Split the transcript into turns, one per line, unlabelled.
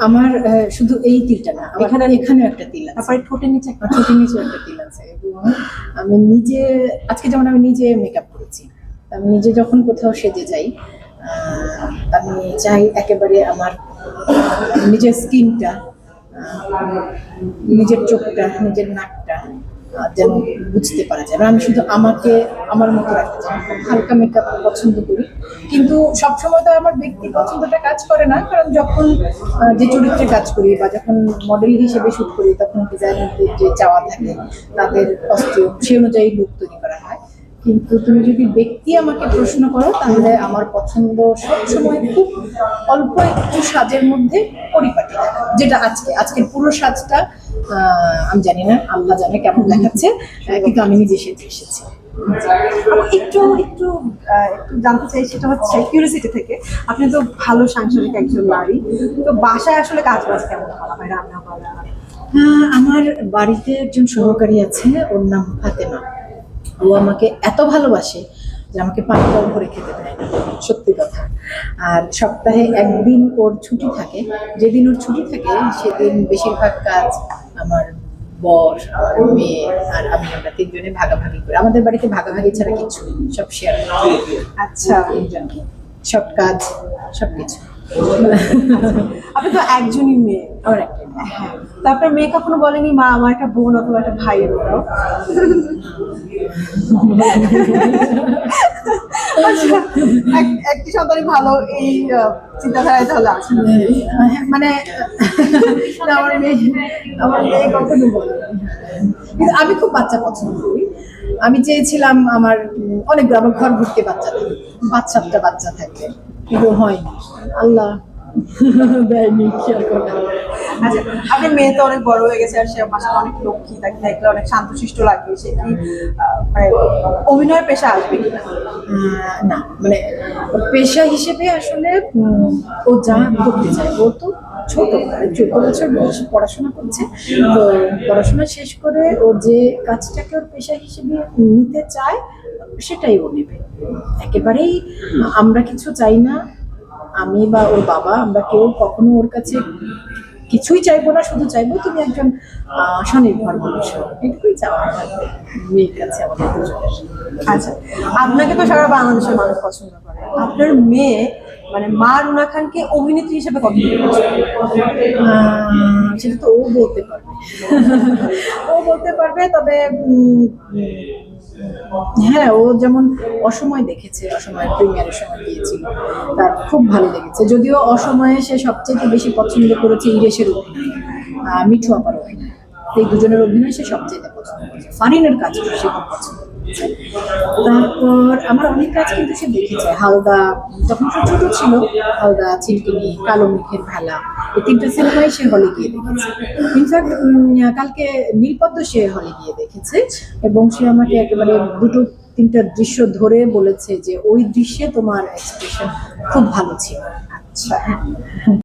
আমার শুধু এই তিলটা না
এখানে-
এখানেও একটা তিল আছে।
তারপরে ঠোঁটের নিচে একটা
ঠোঁটের নিচেও একটা তিল আছে এবং আমি নিজে আজকে যেমন আমি নিজে মেকআপ করেছি আমি নিজে যখন কোথাও সেজে যাই আমি চাই একেবারে আমার নিজের স্কিনটা নিজের চোখটা নিজের নাকটা যেন বুঝতে পারা যায়। আমি শুধু আমাকে, আমার মতো রাখতে চাই। হালকা মেকআপ পছন্দ করি। কিন্তু সবসময় তো আমার ব্যক্তি পছন্দটা কাজ করে না। কারণ যখন যে চরিত্রে কাজ করি বা যখন মডেল হিসেবে শুট করি, তখন ডিজাইনারদের যে চাওয়া থাকে, তাদের কস্টিউম সেই অনুযায়ী লুক তৈরি করা হয়। কিন্তু তুমি যদি ব্যক্তি আমাকে প্রশ্ন করো, তাহলে আমার পছন্দ সবসময় খুব অল্প একটু সাজের মধ্যে পরিপাটি, যেটা আজকে। আজকের পুরো সাজটা আমি জানি না, আল্লাহ জানে কেমন দেখাচ্ছে কিন্তু আমি নিজে সেজে এসেছি।
একটু একটু একটু জানতে চাই, সেটা হচ্ছে কিউরিয়াসিটি থেকে। আপনি তো ভালো সাংসারিক একজন নারী, তো বাসায় আসলে কাজ বাজ কেমন করা হয় রান্না করা
আমার বাড়িতে একজন সহকারী আছে, ওর নাম ফাতেমা। ও আমাকে এত ভালোবাসে যে আমাকে পানিটাও ভরে খেতে দেয় না। সত্যি কথা। আর সপ্তাহে একদিন ওর ছুটি থাকে। যেদিন ওর ছুটি থাকে সেদিন বেশিরভাগ কাজ আমার বর আমার মেয়ে আর আমি আমরা তিনজনে ভাগাভাগি করি। আমাদের বাড়িতে ভাগাভাগি ছাড়া কিছু নেই সব শেয়ার
আচ্ছা।
তিনজনকে। সব কাজ সব কিছু।
আপনি তো একজনই মেয়ে। হ্যাঁ তো আপনার মেয়ে কখনো বলেনি মা আমার একটা বোন অথবা একটা ভাইয়ের আচ্ছা, এক- একটি সন্তানই ভালো এই চিন্তাধারায় তাহলে আছে।
হ্যাঁ, মানে আমার মেয়ে আমার মেয়ে কখনো বলে কিন্তু আমি খুব বাচ্চা পছন্দ করি। আমি চেয়েছিলাম আমার অনেক আমার ঘর ঘুরতে বাচ্চা থাকে সাতটা বাচ্চা থাকে। কিন্তু হয়নি। আল্লাহ। দেয়নি খেয়াল করে?
আচ্ছা আপনার মেয়ে তো অনেক বড় হয়ে গেছে আর সে বাসায় অনেক লক্ষ্মী, তাকে দেখলে অনেক শান্তশিষ্ট লাগে। সে কি মানে অভিনয় পেশা আসবে
না? মানে পেশা হিসেবে আসলে ও যা করতে চায়, ও তো ছোট, চোদ্দ বছর বয়সে পড়াশোনা করছে। তো পড়াশোনা শেষ করে ও যে কাজটাকে ওর পেশা হিসেবে নিতে চায়, সেটাই ও নেবে। একেবারেই আমরা কিছু চাই না, আমি বা ওর বাবা, আমরা কেউ কখনো ওর কাছে কিছুই চাইব না শুধু চাইব তুমি একজন স্বনির্ভর মানুষ। এটুকুই চাওয়া আমাদের মেয়ের কাছে আমাদের দুজনের।
আচ্ছা আপনাকে তো সারা বাংলাদেশের মানুষ পছন্দ করে। আপনার মেয়ে মানে মা রুনা খানকে অভিনেত্রী হিসেবে কত
সেটা তো ও বলতে পারবে। ও বলতে পারবে তবে হ্যাঁ ও যেমন অসময় দেখেছে অসময় প্রিমিয়ারের সময় গিয়েছিল। তার খুব ভালো লেগেছে। যদিও অসময়ে সে সবচেয়ে বেশি পছন্দ করেছে ইরেশের অভিনয় মিঠু আপার অভিনয়। এই দুজনের অভিনয় সে সবচেয়ে পছন্দ করেছে। ফারিনের কাজ সে খুব পছন্দ তারপর আমার অনেক কাজ কিন্তু সে দেখেছে হালদা তখন সে ছোট ছিল, হালদা, চিলকিনি, কালো মুখের ভেলা, এই তিনটা সিনেমাই সে হলে গিয়ে দেখেছে। ইনফ্যাক্ট কালকে নীলপদ্ম সে হলে গিয়ে দেখেছে এবং সে আমাকে একেবারে দুটো, তিনটা দৃশ্য ধরে বলেছে যে, ওই দৃশ্যে তোমার এক্সপ্রেশন খুব ভালো ছিল।
আচ্ছা।